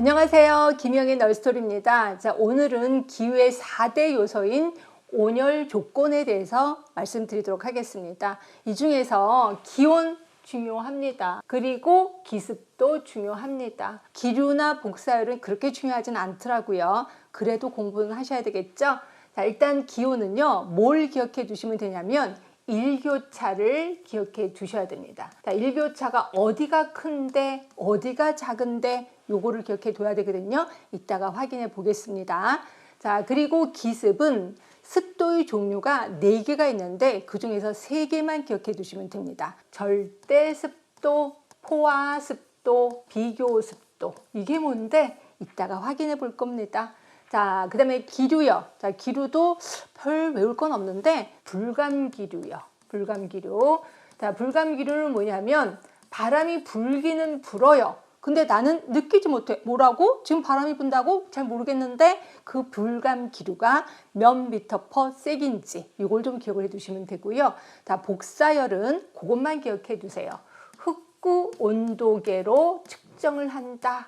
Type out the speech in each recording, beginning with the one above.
안녕하세요. 김영의 널스토리입니다. 자, 오늘은 기후의 4대 요소인 온열 조건에 대해서 말씀드리도록 하겠습니다. 이 중에서 기온 중요합니다. 그리고 기습도 중요합니다. 기류나 복사율은 그렇게 중요하진 않더라고요. 그래도 공부는 하셔야 되겠죠? 자, 일단 기온은요, 뭘 기억해 두시면 되냐면, 일교차를 기억해 두셔야 됩니다. 자, 일교차가 어디가 큰데, 어디가 작은데, 요거를 기억해 둬야 되거든요. 이따가 확인해 보겠습니다. 자, 그리고 기습은 습도의 종류가 4개가 있는데 그 중에서 3개만 기억해 두시면 됩니다. 절대 습도, 포화 습도, 비교 습도. 이게 뭔데? 이따가 확인해 볼 겁니다. 자, 그 다음에 기류요. 자, 기류도 별 외울 건 없는데 불감 기류요. 불감 기류. 자, 불감 기류는 뭐냐면 바람이 불기는 불어요. 근데 나는 느끼지 못해. 뭐라고? 지금 바람이 분다고? 잘 모르겠는데 그 불감 기류가 몇 미터 퍼 섹인지 이걸 좀 기억을 해두시면 되고요. 자, 복사열은 그것만 기억해 두세요. 흑구 온도계로 측정을 한다.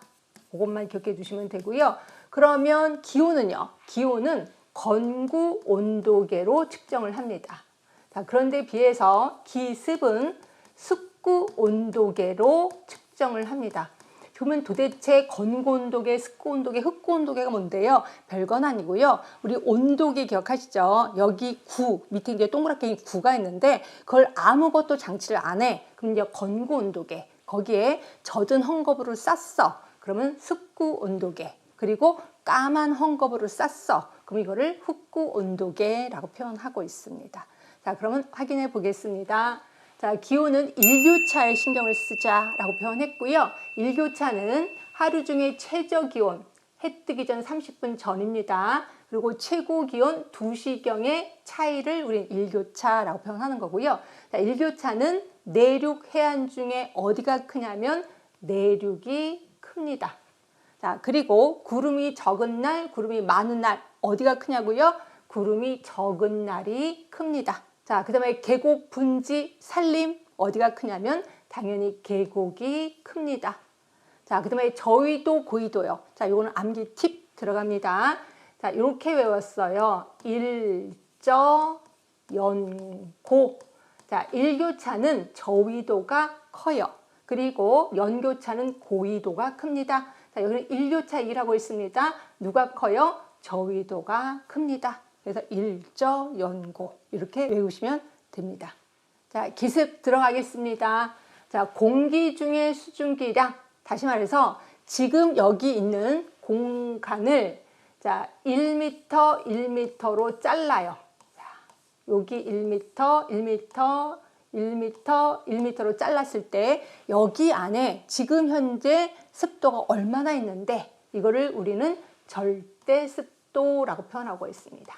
그것만 기억해 두시면 되고요. 그러면 기온은요. 기온은 건구 온도계로 측정을 합니다. 자, 그런데 비해서 기습은 습구 온도계로 측정을 합니다. 그러면 도대체 건고 온도계, 습고 온도계, 흑고 온도계가 뭔데요? 별건 아니고요. 우리 온도계 기억하시죠? 여기 구 밑에 이제 동그랗게 구가 있는데 그걸 아무것도 장치를 안 해. 그럼 이제 건고 온도계 거기에 젖은 헝겊으로 쌌어. 그러면 습구 온도계. 그리고 까만 헝겊으로 쌌어. 그럼 이거를 흑구 온도계라고 표현하고 있습니다. 자, 그러면 확인해 보겠습니다. 자, 기온은 일교차에 신경을 쓰자라고 표현했고요. 일교차는 하루 중에 최저 기온, 해 뜨기 전 30분 전입니다. 그리고 최고 기온 2시경의 차이를 우리는 일교차라고 표현하는 거고요. 자, 일교차는 내륙 해안 중에 어디가 크냐면 내륙이 큽니다. 자, 그리고 구름이 적은 날, 구름이 많은 날 어디가 크냐고요? 구름이 적은 날이 큽니다. 자, 그 다음에 계곡, 분지, 산림 어디가 크냐면 당연히 계곡이 큽니다. 자, 그 다음에 저위도, 고위도요. 자, 요거는 암기 팁 들어갑니다. 자, 이렇게 외웠어요. 일저, 연 고. 자, 일교차는 저위도가 커요. 그리고 연교차는 고위도가 큽니다. 자, 여기는 일교차 2라고 있습니다. 누가 커요? 저위도가 큽니다. 그래서 일저 연고 이렇게 외우시면 됩니다. 자, 기습 들어가겠습니다. 자, 공기 중의 수증기량 다시 말해서 지금 여기 있는 공간을 자, 1m, 1m로 잘라요. 자, 여기 1m, 1m, 1m, 1m로 잘랐을 때 여기 안에 지금 현재 습도가 얼마나 있는데 이거를 우리는 절대 습도라고 표현하고 있습니다.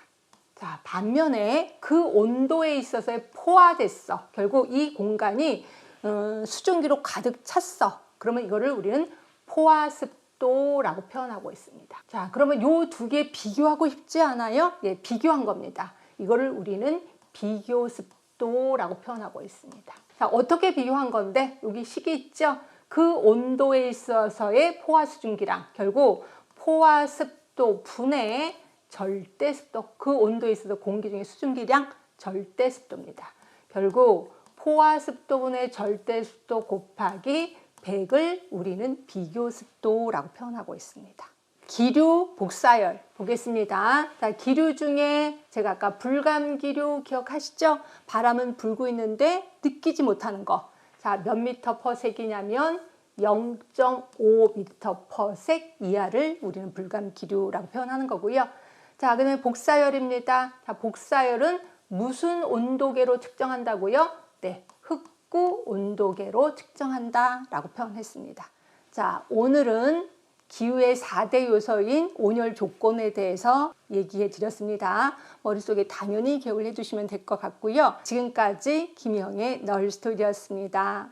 자, 반면에 그 온도에 있어서 포화됐어. 결국 이 공간이 어, 수증기로 가득 찼어. 그러면 이거를 우리는 포화습도라고 표현하고 있습니다. 자, 그러면 요 두 개 비교하고 싶지 않아요? 예, 비교한 겁니다. 이거를 우리는 비교습도라고 표현하고 있습니다. 자, 어떻게 비교한 건데? 여기 식이 있죠? 그 온도에 있어서의 포화수증기랑 결국 포화습도 분의 절대 습도, 그 온도에 있어서 공기 중에 수증기량 절대 습도입니다. 결국 포화 습도분의 절대 습도 곱하기 100을 우리는 비교 습도라고 표현하고 있습니다. 기류 복사열 보겠습니다. 자, 기류 중에 제가 아까 불감 기류 기억하시죠? 바람은 불고 있는데 느끼지 못하는 거. 자, 몇 미터 퍼 색이냐면 0.5 미터 퍼색 이하를 우리는 불감 기류라고 표현하는 거고요. 자, 그다음에 복사열입니다. 자, 복사열은 무슨 온도계로 측정한다고요? 네, 흑구 온도계로 측정한다라고 표현했습니다. 자, 오늘은 기후의 4대 요소인 온열 조건에 대해서 얘기해 드렸습니다. 머릿속에 당연히 기억을 해 두시면 될 것 같고요. 지금까지 김영의 널스토리였습니다.